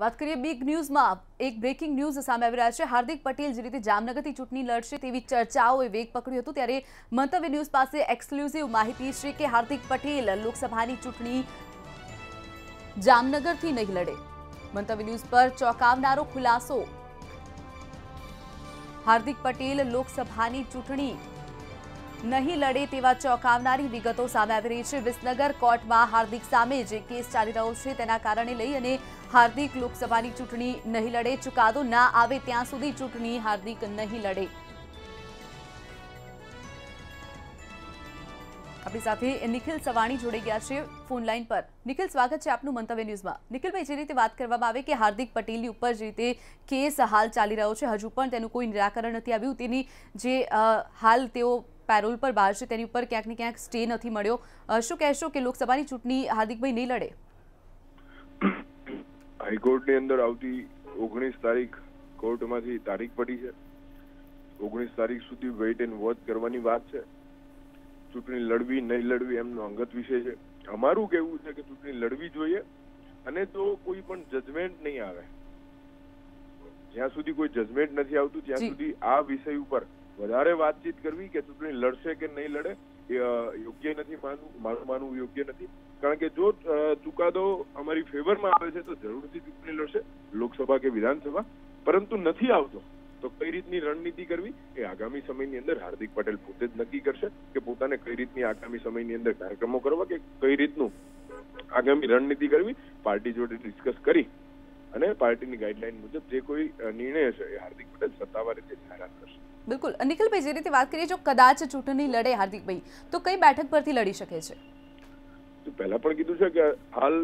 વાત કરીએ બિગ ન્યૂઝમાં એક બ્રેકિંગ ન્યૂઝ સામે આવી રહ્યા છે. હાર્દિક પટેલ જે રીતે જામનગરથી ચૂંટણી લડશે તેવી ચર્ચાઓએ વેગ પકડ્યું હતું, ત્યારે મંતવ્ય ન્યૂઝ પાસે એક્સક્લુઝિવ માહિતી છે કે હાર્દિક પટેલ લોકસભાની ચૂંટણી જામનગરથી નહીં લડે. મંતવ્ય ન્યૂઝ પર ચોંકાવનારો ખુલાસો. હાર્દિક પટેલ લોકસભાની ચૂંટણી નહીં લડે તેવા ચોંકાવનારી વિગતો સામે આવી રહી છે. વિસનગર કોર્ટમાં હાર્દિક સામે જે કેસ ચાલી રહ્યો છે તેના કારણે લઈ અને હાર્દિક લોકસભાની ચૂંટણી નહીં લડે. ચુકાદો ના આવે ત્યાં સુધી ચૂંટણી હાર્દિક નહીં લડે. આપણી સાથે નિખિલ સવાણી જોડાઈ ગયા છે ફોન લાઈન પર. નિખિલ, સ્વાગત છે આપનું મંતવ્ય ન્યૂઝમાં. નિખિલભાઈ, જે રીતે વાત કરવામાં આવે કે હાર્દિક પટેલની ઉપર જે રીતે કેસ હાલ ચાલી રહ્યો છે, હજુ પણ તેનું કોઈ નિરાકરણ નથી આવ્યું. તેની જે હાલ તેઓ પેરોલ પર બહાર છે તેની ઉપર ક્યાંક ને ક્યાંક સ્ટે નથી મળ્યો. શું કહેશો કે લોકસભાની ચૂંટણી હાર્દિકભાઈ નહીં લડે? હાઈકોર્ટની અંદર આવતી ઓગણીસ તારીખ કોર્ટમાંથી તારીખ પડી છે. ઓગણીસ તારીખ સુધી વેઇટ એન્ડ વોચ કરવાની વાત છે. ચૂંટણી લડવી નહીં લડવી એમનો અંગત વિષય છે. અમારું કેવું છે કે ચૂંટણી લડવી જોઈએ અને તો કોઈ પણ જજમેન્ટ નહીં આવે. જ્યાં સુધી કોઈ જજમેન્ટ નથી આવતું ત્યાં સુધી આ વિષય ઉપર વધારે વાતચીત કરવી કે ચૂંટણી લડશે કે નહીં લડે યોગ્ય નથી માનવું, મારું માનવું યોગ્ય નથી. કારણ કે જો ચુકાદો અમારી ફેવરમાં આવે છે તો જરૂરથી ચૂંટણી લડશે, લોકસભા કે વિધાનસભા. પરંતુ નથી આવતો, તો કઈ રીતની રણનીતિ કરવી? એ આગામી સમયની અંદર હાર્દિક પટેલ પોતે જ નક્કી કરશે કે પોતાને કઈ રીતની આગામી સમયની અંદર કાર્યક્રમો કરવા કે કઈ રીતનું આગામી રણનીતિ કરવી. પાર્ટી જોડે ડિસ્કસ કરી અને પાર્ટીની ગાઈડલાઈન મુજબ જે કોઈ નિર્ણય છે એ હાર્દિક પટેલ સત્તાવાર રીતે જાહેરાત કરશે. બિલકુલ. નિખિલભાઈ, જે રીતે વાત કરીએ, જો કદાચ ચૂંટણી લડે હાર્દિકભાઈ તો કઈ બેઠક પરથી લડી શકે છે? પહેલા પણ કીધું છે કે હાલ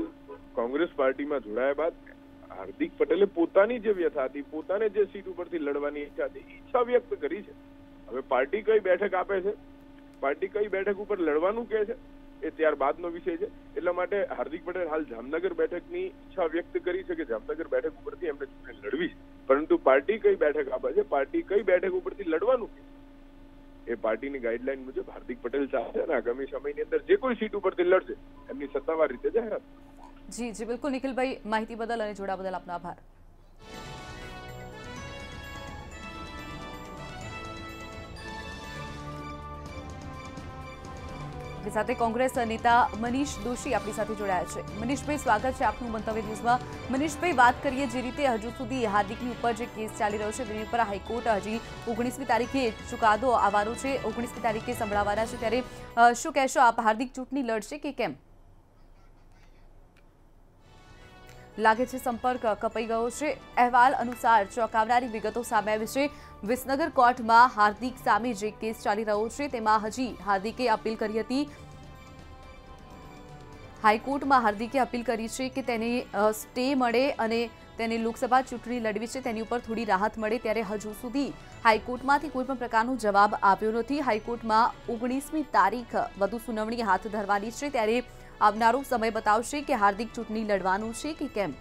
કોંગ્રેસ પાર્ટીમાં જોડાયા બાદ હાર્દિક પટેલે પોતાની જે વ્યથા હતી, પોતાને જે સીટ ઉપરથી લડવાની ઈચ્છા હતી, ઈચ્છા વ્યક્ત કરી છે. હવે પાર્ટી કઈ બેઠક આપે છે? પાર્ટી કઈ બેઠક ઉપર લડવાનું કહે છે? એ ત્યારબાદનો વિષય છે. એટલા માટે હાર્દિક પટેલ હાલ જામનગર બેઠકની ઈચ્છા વ્યક્ત કરી છે કે જામનગર બેઠક ઉપરથી એમને ચૂંટણી લડવી છે. પરંતુ પાર્ટી કઈ બેઠક આપે છે? પાર્ટી કઈ બેઠક ઉપરથી લડવાનું એ પાર્ટીની ગાઈડલાઈન મુજબ હાર્દિક પટેલ ચાલશે અને આગામી સમયની અંદર જે કોઈ સીટ ઉપરથી લડશે, એમની સત્તાવાર રીતે જાહેરાત. જી જી, બિલકુલ નિખિલભાઈ, માહિતી બદલ અને જોડા બદલ આપનો આભાર. આપણી સાથે કોંગ્રેસ નેતા મનીષ દોશી આપણી સાથે જોડાયા છે. મનીષભાઈ, સ્વાગત છે આપનું મંતવ્ય ન્યૂઝમાં મનીષભાઈ, વાત કરીએ જે રીતે હજુ સુધી હાર્દિકની ઉપર જે કેસ ચાલી રહ્યો છે, તેની ઉપર હાઈકોર્ટ હજી ઓગણીસમી તારીખે ચુકાદો આવવાનો છે. ઓગણીસમી તારીખે સંભળાવવાના છે ત્યારે શું કહેશો આપ? હાર્દિક ચૂંટણી લડશે કે કેમ? લાગે છે સંપર્ક કપાઈ ગયો છે. અહેવાલ અનુસાર ચોંકાવનારી વિગતો સામે આવી છે. વિસનગર કોર્ટમાં હાર્દિક સામે જે કેસ ચાલી રહ્યો છે તેમાં હજી હાર્દિકે અપીલ કરી હતી. હાઈકોર્ટમાં હાર્દિકે અપીલ કરી છે કે તેને સ્ટે મળે અને તેને લોકસભા ચૂંટણી લડવી છે. તેની ઉપર થોડી રાહત મળે ત્યારે હજુ સુધી હાઈકોર્ટમાંથી કોઈ પણ પ્રકારનો જવાબ આવ્યો નથી. હાઈકોર્ટમાં ઓગણીસમી તારીખ વધુ સુનાવણી હાથ ધરવાની છે. ત્યારે આવનારો સમય બતાવશે કે હાર્દિક ચૂંટણી લડવાનું છે કે કેમ?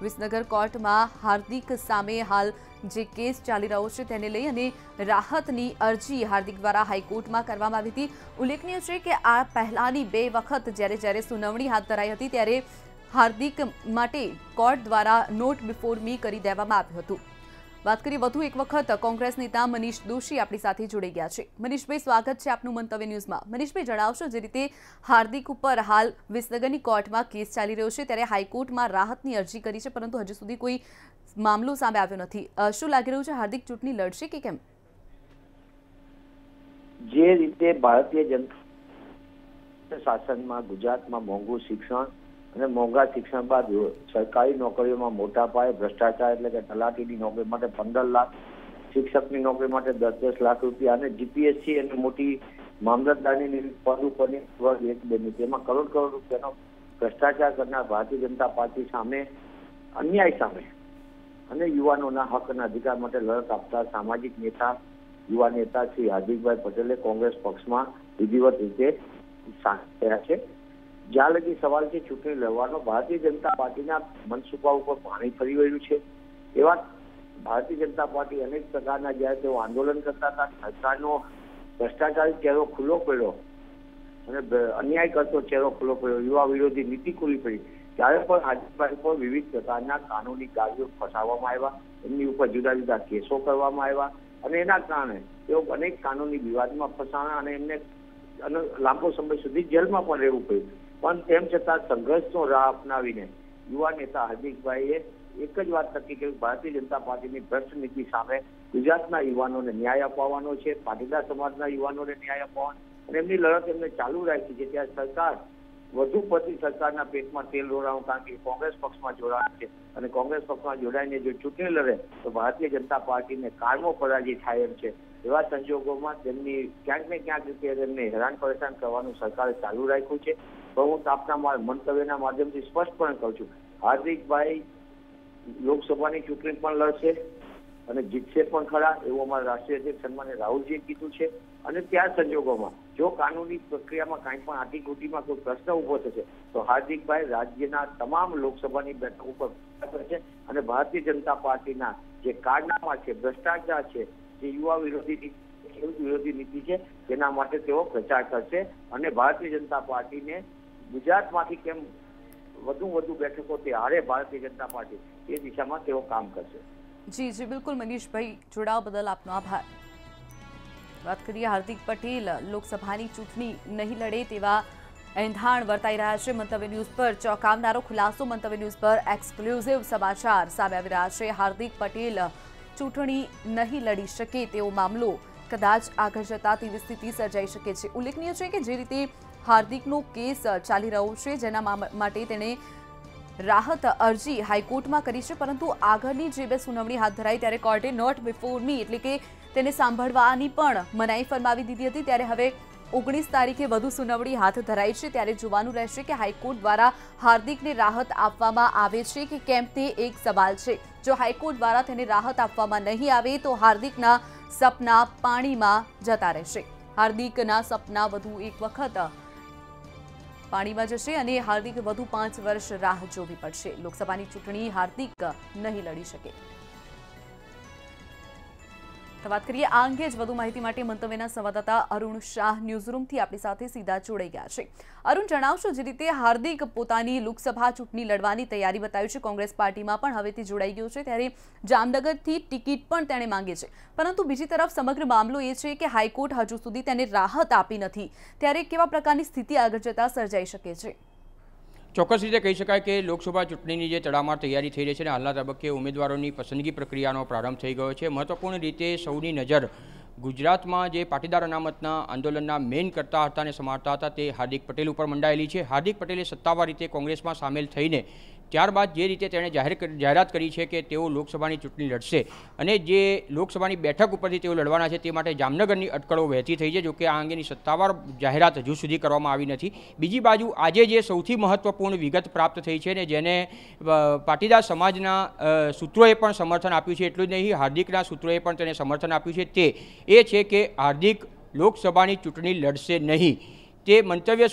વિસનગર કોર્ટમાં હાર્દિક સામે હાલ જે કેસ ચાલી રહ્યો છે તેને લઈ અને રાહતની અરજી હાર્દિક દ્વારા હાઈકોર્ટમાં કરવામાં આવી હતી. ઉલ્લેખનીય છે કે આ પહેલાની બે વખત જ્યારે જ્યારે સુનાવણી હાથ ધરાઈ હતી ત્યારે હાર્દિક માટે કોર્ટ દ્વારા નોટ બિફોર મી કરી દેવામાં આવ્યું હતું. વાત કરીએ વધુ એક વખત કોંગ્રેસ નેતા મનીષ દોશી આપણી સાથે જોડાઈ ગયા છે. મનીષભાઈ, સ્વાગત છે આપનું મંતવ્ય ન્યૂઝમાં. મનીષભાઈ, જણાવશો જે રીતે હાર્દિક ઉપર હાલ વિસનગરની કોર્ટમાં કેસ ચાલી રહ્યો છે, ત્યારે હાઈકોર્ટમાં રાહતની અરજી કરી છે, પરંતુ હજુ સુધી કોઈ મામલો સામે આવ્યો નથી. શું લાગી રહ્યું છે, હાર્દિક ચૂંટણી લડશે કે કેમ? જે રીતે ભારતીય જનતા શાસનમાં ગુજરાતમાં મોંઘું શિક્ષણ અને મોંઘા શિક્ષણ બાદ સરકારી નોકરીઓમાં મોટા પાયે ભ્રષ્ટાચાર એટલે કે તલાટીની નોકરી માટે પંદર લાખ, શિક્ષકની નોકરી માટે દસ દસ લાખ રૂપિયા અને જીપીએસસી અને મોટી મામલતદારની પદ ઉપરની વર્ગ એક બેની તેમાં કરોડ કરોડ રૂપિયાનો ભ્રષ્ટાચાર કરનાર ભારતીય જનતા પાર્ટી સામે, અન્યાય સામે અને યુવાનોના હક અને અધિકાર માટે લડત આપતા સામાજિક નેતા, યુવા નેતા શ્રી હાર્દિકભાઈ પટેલે કોંગ્રેસ પક્ષમાં વિધિવત રીતે થયા છે. જ્યાં લગી સવાલ છે, ચૂંટણી લડવાનો ભારતીય જનતા પાર્ટીના મનસુબા ઉપર પાણી ફરી વળ્યું છે. એવા ભારતીય જનતા પાર્ટી અનેક પ્રકારના જ્યારે તેઓ આંદોલન કરતા હતા, સરકારનો ભ્રષ્ટાચારી ચહેરો ખુલ્લો પડ્યો અને અન્યાય કરતો ચહેરો ખુલ્લો પડ્યો, યુવા વિરોધી નીતિ ખુલ્લી પડી. ત્યારે પણ હાજીભાઈ પર વિવિધ પ્રકારના કાનૂની કાર્યો ફસાવવામાં આવ્યા, એમની ઉપર જુદા જુદા કેસો કરવામાં આવ્યા અને એના કારણે તેઓ અનેક કાનૂની વિવાદમાં ફસાણા અને એમને લાંબો સમય સુધી જેલમાં પણ રહેવું પડ્યું. પણ તેમ છતાં સંઘર્ષનો રાહ અપનાવીને યુવા નેતા હાર્દિકભાઈએ એક જ વાત નક્કી કરી. ભારતીય જનતા પાર્ટીની ભ્રષ્ટ નીતિ સામે ગુજરાતના યુવાનોને ન્યાય અપાવવાનો છે, પાટીદાર સમાજના યુવાનોને ન્યાય અપાવવાનો અને એમની લડત એમને ચાલુ રાખી છે. ત્યારે સરકાર, વધુ પડતી સરકારના પેટમાં તેલ રોડાવું કારણ કે કોંગ્રેસ પક્ષમાં જોડાણ છે અને કોંગ્રેસ પક્ષમાં જોડાઈને જો ચૂંટણી લડે તો ભારતીય જનતા પાર્ટીને કારમો પરાજય થાય એમ છે. એવા સંજોગોમાં તેમની ક્યાંક ને ક્યાંક રીતે તેમને હેરાન પરેશાન કરવાનું સરકારે ચાલુ રાખ્યું છે. તો હું આપના મંતવ્યના માધ્યમથી સ્પષ્ટપણે કહું છું. હાર્દિકભાઈ લોકસભાની ચૂંટણી પણ લડશે અને જીતશે પણ ખરા, એવું અમારા રાષ્ટ્રીય અધ્યક્ષ સન્માન્ય રાહુલજીએ કીધું છે. અને ત્યાં સંજોગોમાં, જો કાનૂની પ્રક્રિયામાં કાંઈ પણ આટીઘૂટીમાં કોઈ પ્રશ્ન ઊભો થશે, તો હાર્દિકભાઈ રાજ્યના તમામ લોકસભાની બેઠક ઉપર કરશે અને ભારતીય જનતા પાર્ટીના જે કારનામા છે, ભ્રષ્ટાચાર છે, જે યુવા વિરોધી નીતિ વિરોધી નીતિ છે, તેના માટે તેઓ પ્રચાર કરશે અને ભારતીય જનતા પાર્ટીને ગુજરાતમાંથી કેમ વધુ વધુ બેઠકો તે હારે ભારતીય જનતા પાર્ટી એ દિશામાં તેઓ કામ કરશે. જી જી, બિલકુલ મનીષભાઈ, જોડાવા બદલ આપનો આભાર. વાત કરીએ હાર્દિક પટેલ, લોકસભાની ચૂંટણી નહીં લડે તેવા એંધાણ વર્તાઈ રહ્યા છે મંતવ્ય ન્યૂઝ પર. ચોંકાવનારો ખુલાસો મંતવ્ય ન્યૂઝ પર એક્સક્લુઝિવ સમાચાર સામે આવી રહ્યા છે. હાર્દિક પટેલ, ચૂંટણી નહીં લડી શકે તેવો મામલો કદાચ આગળ જતા તેવી સ્થિતિ સર્જાઈ શકે છે. ઉલ્લેખનીય છે કે જે રીતે હાર્દિકનો કેસ ચાલી રહ્યો છે, જેના માટે તેણે રાહત અરજી હાઈકોર્ટમાં કરી છે, પરંતુ આગળની જે બે સુનાવણી હાથ ધરાઈ ત્યારે કોર્ટે નોટ બિફોર મી, એટલે કે તેને સાંભળવાની પણ મનાઈ ફરમાવી દીધી હતી. ત્યારે હવે ઓગણીસ તારીખે વધુ સુનાવણી હાથ ધરાઈ છે. ત્યારે જોવાનું રહેશે કે હાઈકોર્ટ દ્વારા હાર્દિકને રાહત આપવામાં આવે છે કે કેમ તે એક સવાલ છે. જો હાઈકોર્ટ દ્વારા તેને રાહત આપવામાં નહીં આવે તો હાર્દિકના સપના પાણીમાં જતા રહેશે. હાર્દિકના સપના વધુ એક વખત પાણીમાં જશે અને હાર્દિક વધુ પાંચ વર્ષ રાહ જોવી પડશે. લોકસભાની ચૂંટણી હાર્દિક નહીં લડી શકે. તો વાત કરીએ, આ અંગે જ વધુ માહિતી માટે મંતવ્યના સંવાદદાતા અરુણ શાહ ન્યૂઝરૂમથી આપણી સાથે સીધા જોડાઈ ગયા છે. અરુણ, જણાવશો જે રીતે હાર્દિક પોતાની લોકસભા ચૂંટણી લડવાની તૈયારી બતાવી છે. કોંગ્રેસ પાર્ટીમાં પણ હવેથી જોડાઈ ગયું છે. ત્યારે જામનગરથી ટિકિટ પણ તેણે માંગી છે. પરંતુ બીજી તરફ સમગ્ર મામલો એ છે કે હાઈકોર્ટ હજુ સુધી તેને રાહત આપી નથી. ત્યારે કેવા પ્રકારની સ્થિતિ આગળ જતા સર્જાઈ શકે છે? ચોક્કસ રીતે કહી શકાય કે લોકસભા ચૂંટણીની જે તડામાર તૈયારી થઈ રહી છે અને હાલના તબક્કે ઉમેદવારોની પસંદગી પ્રક્રિયાનો પ્રારંભ થઈ ગયો છે. મહત્વપૂર્ણ રીતે સૌની નજર ગુજરાતમાં જે પાટીદાર અનામતના આંદોલનના મેઇન કરતા હતા અને સમારતા હતા તે હાર્દિક પટેલ ઉપર મંડાયેલી છે. હાર્દિક પટેલે સત્તાવાર રીતે કોંગ્રેસમાં સામેલ થઈને ત્યારબાદ જે રીતે તેણે જાહેર જાહેરાત કરી છે કે તેઓ લોકસભાની ચૂંટણી લડશે અને જે લોકસભાની બેઠક ઉપરથી તેઓ લડવાના છે તે માટે જામનગરની અટકળો વહેતી થઈ છે, જોકે આ અંગેની સત્તાવાર જાહેરાત હજુ સુધી કરવામાં આવી નથી. બીજી બાજુ આજે જે સૌથી મહત્વપૂર્ણ વિગત પ્રાપ્ત થઈ છે ને જેને પાટીદાર સમાજના સૂત્રોએ પણ સમર્થન આપ્યું છે, એટલું જ નહીં, હાર્દિકના સૂત્રોએ પણ તેને સમર્થન આપ્યું છે, તે એ છે કે હાર્દિક લોકસભાની ચૂંટણી લડશે નહીં. તે મંતવ્ય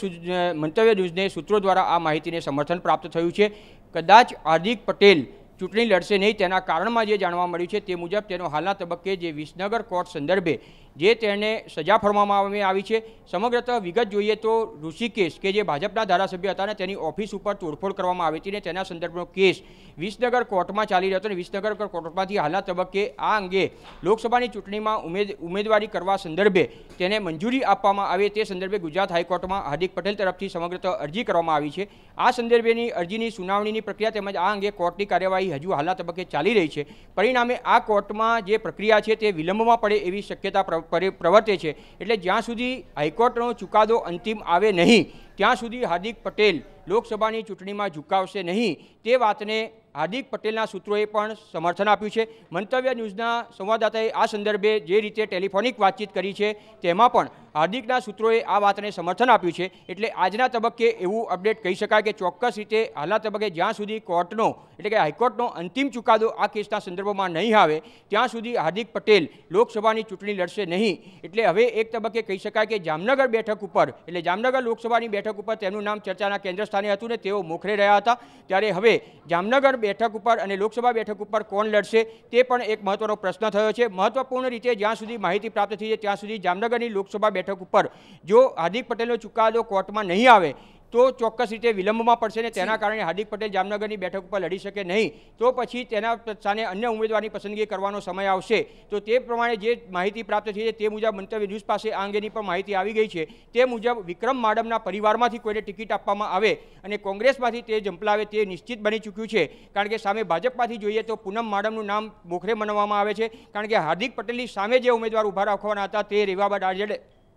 મંતવ્ય ન્યૂઝને સૂત્રો દ્વારા આ માહિતીને સમર્થન પ્રાપ્ત થયું છે. કદાચ હાર્દિક પટેલ ચૂંટણી લડશે નહીં, તેના કારણમાં જે જાણવા મળ્યું છે તે મુજબ તેનો હાલના તબક્કે જે વિસનગર કોર્ટ સંદર્ભે જે તેને સજા ફરવામાં આવી છે. સમગ્રતઃ વિગત જોઈએ તો ઋષિકેશ, કે જે ભાજપના ધારાસભ્ય હતા ને તેની ઓફિસ ઉપર તોડફોડ કરવામાં આવી હતી ને તેના સંદર્ભનો કેસ વિસનગર કોર્ટમાં ચાલી રહ્યો હતો અને વિસનગર કોર્ટમાંથી હાલના તબક્કે આ અંગે લોકસભાની ચૂંટણીમાં ઉમેદ, ઉમેદવારી કરવા સંદર્ભે તેને મંજૂરી આપવામાં આવે તે સંદર્ભે ગુજરાત હાઈકોર્ટમાં હાર્દિક પટેલ તરફથી સમગ્રતઃ અરજી કરવામાં આવી છે. આ સંદર્ભેની અરજીની સુનાવણીની પ્રક્રિયા તેમજ આ અંગે કોર્ટની કાર્યવાહી હજુ હાલના તબક્કે ચાલી રહી છે. પરિણામે આ કોર્ટમાં જે પ્રક્રિયા છે તે વિલંબમાં પડે એવી શક્યતા પ્રવર્તે છે. એટલે જ્યાં સુધી હાઈકોર્ટનો ચુકાદો અંતિમ આવે નહીં, ત્યાં સુધી હાર્દિક પટેલ લોકસભાની ચૂંટણીમાં ઝુકાવશે નહીં, તે વાતને હાર્દિક પટેલના સૂત્રોએ પણ સમર્થન આપ્યું છે. મંતવ્ય ન્યૂઝના સંવાદદાતાએ આ સંદર્ભે જે રીતે ટેલિફોનિક વાતચીત કરી છે, તેમાં પણ હાર્દિકના સૂત્રોએ આ વાતને સમર્થન આપ્યું છે. એટલે આજના તબક્કે એવું અપડેટ કહી શકાય કે ચોક્કસ રીતે હાલના તબક્કે જ્યાં સુધી કોર્ટનો, એટલે કે હાઈકોર્ટનો અંતિમ ચુકાદો આ કેસના સંદર્ભમાં નહીં આવે, ત્યાં સુધી હાર્દિક પટેલ લોકસભાની ચૂંટણી લડશે નહીં. એટલે હવે એક તબક્કે કહી શકાય કે જામનગર બેઠક ઉપર, એટલે જામનગર લોકસભાની બેઠક ઉપર તેમનું નામ ચર્ચાના કેન્દ્ર સ્થાને હતું ને તેઓ મોખરે રહ્યા હતા. ત્યારે હવે જામનગર બેઠક ઉપર અને લોકસભા બેઠક ઉપર કોણ લડશે તે પણ એક મહત્વનો પ્રશ્ન થયો છે. મહત્વપૂર્ણ રીતે જ્યાં સુધી માહિતી પ્રાપ્ત થઈ છે, ત્યાં સુધી જામનગરની લોકસભા બેઠક ઉપર જો હાર્દિક પટેલનો ચુકાદો કોર્ટમાં નહીં આવે તો ચોક્કસ રીતે વિલંબમાં પડશે ને તેના કારણે હાર્દિક પટેલ જામનગરની બેઠક ઉપર લડી શકે નહીં. તો પછી તેના સામે અન્ય ઉમેદવારની પસંદગી કરવાનો સમય આવશે. તો તે પ્રમાણે જે માહિતી પ્રાપ્ત થઈ છે તે મુજબ મંતવ્ય ન્યૂઝ પાસે આ અંગેની પણ માહિતી આવી ગઈ છે. તે મુજબ વિક્રમ માડમના પરિવારમાંથી કોઈને ટિકિટ આપવામાં આવે અને કોંગ્રેસમાંથી તે ઝંપલાવે તે નિશ્ચિત બની ચૂક્યું છે. કારણ કે સામે ભાજપમાંથી જોઈએ તો પૂનમ માડમનું નામ મોખરે મનાવવામાં આવે છે. કારણ કે હાર્દિક પટેલની સામે જે ઉમેદવાર ઊભા રાખવાના હતા તે રેવાબા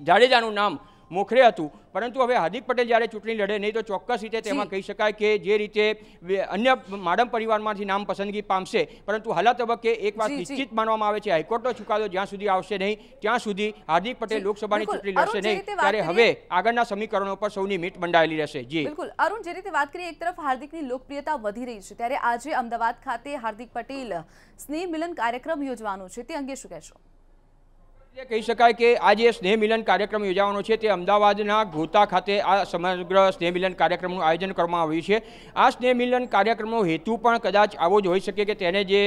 જાડેજાનું નામ મોખરે હતું. પરંતુ હવે હાર્દિક પટેલ જ્યારે ચૂંટણી લડે નહીં તો ચોક્કસ રીતે તેમાં કહી શકાય કે જે રીતે અન્ય માડમ પરિવારમાંથી નામ પસંદગી પામશે. પરંતુ હાલા તબક્કે એક વાત. નિશ્ચિત માનવામાં આવે છે હાઈકોર્ટનો ચુકાદો જ્યાં સુધી આવશે નહીં ત્યાં સુધી હાર્દિક પટેલ લોકસભાની ચૂંટણી લડશે નહીં. ત્યારે હવે આગળના સમીકરણો પર સૌની મીટ મંડાયેલી રહેશે. જી. બિલકુલ. અરુણ જે રીતે વાત કરીએ એક તરફ હાર્દિકની લોકપ્રિયતા વધી રહી છે. ત્યારે આજે અમદાવાદ ખાતે હાર્દિક પટેલ સ્નેહ મિલન કાર્યક્રમ યોજવાનો છે. તે અંગે શું કહેશો? એટલે કહી શકાય કે આ જે સ્નેહ મિલન કાર્યક્રમ યોજાવાનો છે તે અમદાવાદના ગોતા ખાતે આ સમગ્ર સ્નેહ મિલન કાર્યક્રમનું આયોજન કરવામાં આવ્યું છે. આ સ્નેહ મિલન કાર્યક્રમનો હેતુ પણ કદાચ આવો જ હોઈ શકે કે તેને જે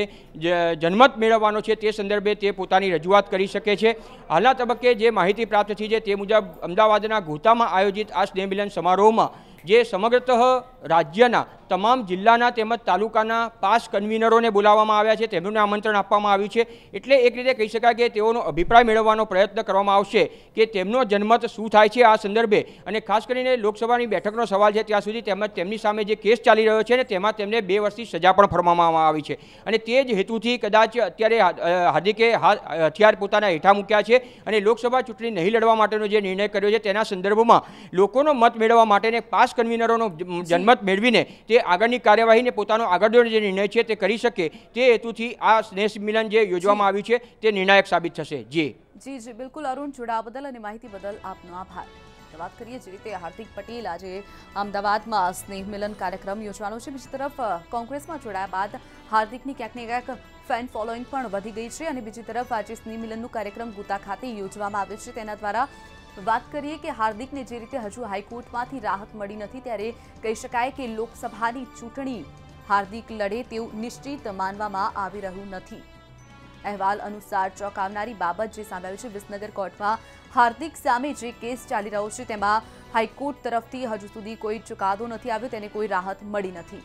જન્મત મેળવવાનો છે તે સંદર્ભે તે પોતાની રજૂઆત કરી શકે છે. હાલના તબક્કે જે માહિતી પ્રાપ્ત થઈ છે તે મુજબ અમદાવાદના ગોતામાં આયોજિત આ સ્નેહ મિલન સમારોહમાં જે સમગ્રતઃ રાજ્યના તમામ જિલ્લાના તેમજ તાલુકાના પાસ કન્વીનરોને બોલાવવામાં આવ્યા છે, તેમનું આમંત્રણ આપવામાં આવ્યું છે. એટલે એક રીતે કહી શકાય કે તેઓનો અભિપ્રાય મેળવવાનો પ્રયત્ન કરવામાં આવશે કે તેમનો જન્મત શું થાય છે આ સંદર્ભે. અને ખાસ કરીને લોકસભાની બેઠકનો સવાલ છે, ત્યાં સુધી તેમજ તેમની સામે જે કેસ ચાલી રહ્યો છે ને તેમાં તેમને બે વર્ષની સજા પણ ફરમાવવામાં આવી છે. અને તે જ હેતુથી કદાચ અત્યારે હાર્દિકે હથિયાર પોતાના હેઠા મૂક્યા છે અને લોકસભા ચૂંટણી નહીં લડવા માટેનો જે નિર્ણય કર્યો છે, તેના સંદર્ભમાં લોકોનો મત મેળવવા માટેને પાસ કન્વીનરોનો જન્મત મેળવીને તે આગળની કાર્યવાહીને પોતાનો આગળનો જે નિર્ણય છે તે કરી શકે તે હેતુથી આ સ્નેહ મિલન જે યોજવામાં આવ્યું છે તે નિર્ણાયક સાબિત થશે. જી. જી જી બિલકુલ અરુણ જોડાવા બદલ અને માહિતી બદલ આપનો આભાર. વાત કરીએ જે રીતે હાર્દિક પટેલ આજે અમદાવાદમાં સ્નેહ મિલન કાર્યક્રમ યોજવાનો છે. બીજી તરફ કોંગ્રેસમાં જોડાયા બાદ હાર્દિકની ક્યાંક ને ક્યાંક ફેન ફોલોઈંગ પણ વધી ગઈ છે અને બીજી તરફ આજે સ્નેહ મિલનનું કાર્યક્રમ ગુતા ખાતે યોજવામાં આવ્યો છે. તેના દ્વારા વાત કરીએ કે હાર્દિકને જે રીતે હજુ હાઈકોર્ટમાંથી રાહત મળી નથી ત્યારે કહી શકાય કે લોકસભાની ચૂંટણી હાર્દિક લડે તેવું નિશ્ચિત માનવામાં આવી રહ્યું નથી. અહેવાલ અનુસાર ચોંકાવનારી બાબત જે સામે છે વિસનગર કોર્ટમાં, હાર્દિક સામે જે કેસ ચાલી રહ્યો છે તેમાં હાઈકોર્ટ તરફથી હજુ સુધી કોઈ ચુકાદો નથી આવ્યો, તેને કોઈ રાહત મળી નથી.